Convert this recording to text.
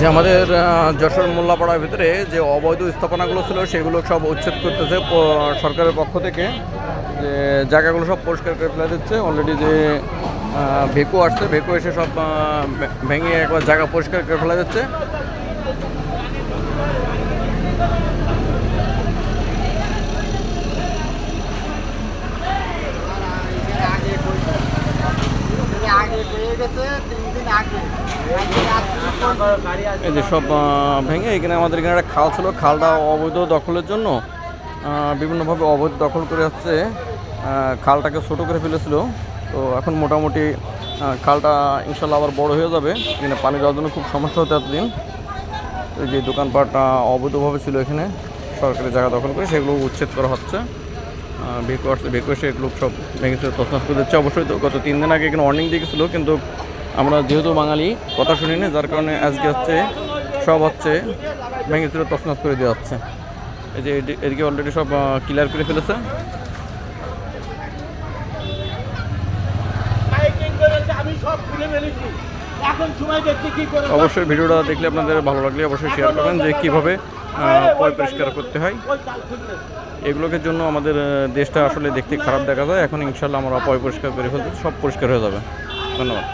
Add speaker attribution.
Speaker 1: যে আমাদের যশোর মোল্লাপাড়ার ভিতরে যে অবৈধ স্থাপনাগুলো ছিল, সেগুলো সব উচ্ছেদ করতেছে সরকারের পক্ষ থেকে। যে জায়গাগুলো সব পরিষ্কার করে ফেলে দিচ্ছে। অলরেডি যে ভেকু আসছে, ভেকু এসে সব ভেঙে একবার জায়গা পরিষ্কার করে ফেলা যাচ্ছে
Speaker 2: আগে কইছে আগে কয়ে গেছে তিন দিন আগে
Speaker 1: এই যে সব ভেঙে এখানে আমাদের এখানে একটা খাল ছিল, খালটা অবৈধ দখলের জন্য বিভিন্নভাবে অবৈধ দখল করে আসছে। খালটাকে ছোটো করে ফেলেছিল। তো এখন মোটামুটি খালটা ইনশাল্লাহ আবার বড় হয়ে যাবে। এখানে পানি যাওয়ার জন্য খুব সমস্যা হতো এতদিন যে দোকানপাটটা অবৈধভাবে ছিল এখানে, সরকারি জায়গা দখল করে সেগুলো উচ্ছেদ করা হচ্ছে। ভেকু আসছে ভেকু এসে এগুলো সব ভেঙে তসনাস করে দিচ্ছে। অবশ্যই তো গত তিন দিন আগে এখানে ওয়ার্নিং দিয়েছিল কিন্তু আমরা যেহেতু বাঙালি কথা শুনি না যার কারণে আজকে হচ্ছে সব হচ্ছে ভেঙে চুরে তসনাস করে দেওয়া হচ্ছে। এই যে এদি- এদিকে অলরেডি সব ক্লিয়ার করে ফেলেছে। অবশ্যই ভিডিওটা দেখলে আপনাদের ভালো লাগলে অবশ্যই শেয়ার করবেন যে কীভাবে পয় পরিষ্কার করতে হয়।
Speaker 3: এগুলোকের
Speaker 1: এগুলোকে জন্য আমাদের দেশটা আসলে দেখতে খারাপ দেখা যায়। এখন ইনশাল্লাহ আমরা পয় পরিষ্কার করে ফেলতে সব পরিষ্কার হয়ে যাবে। ধন্যবাদ।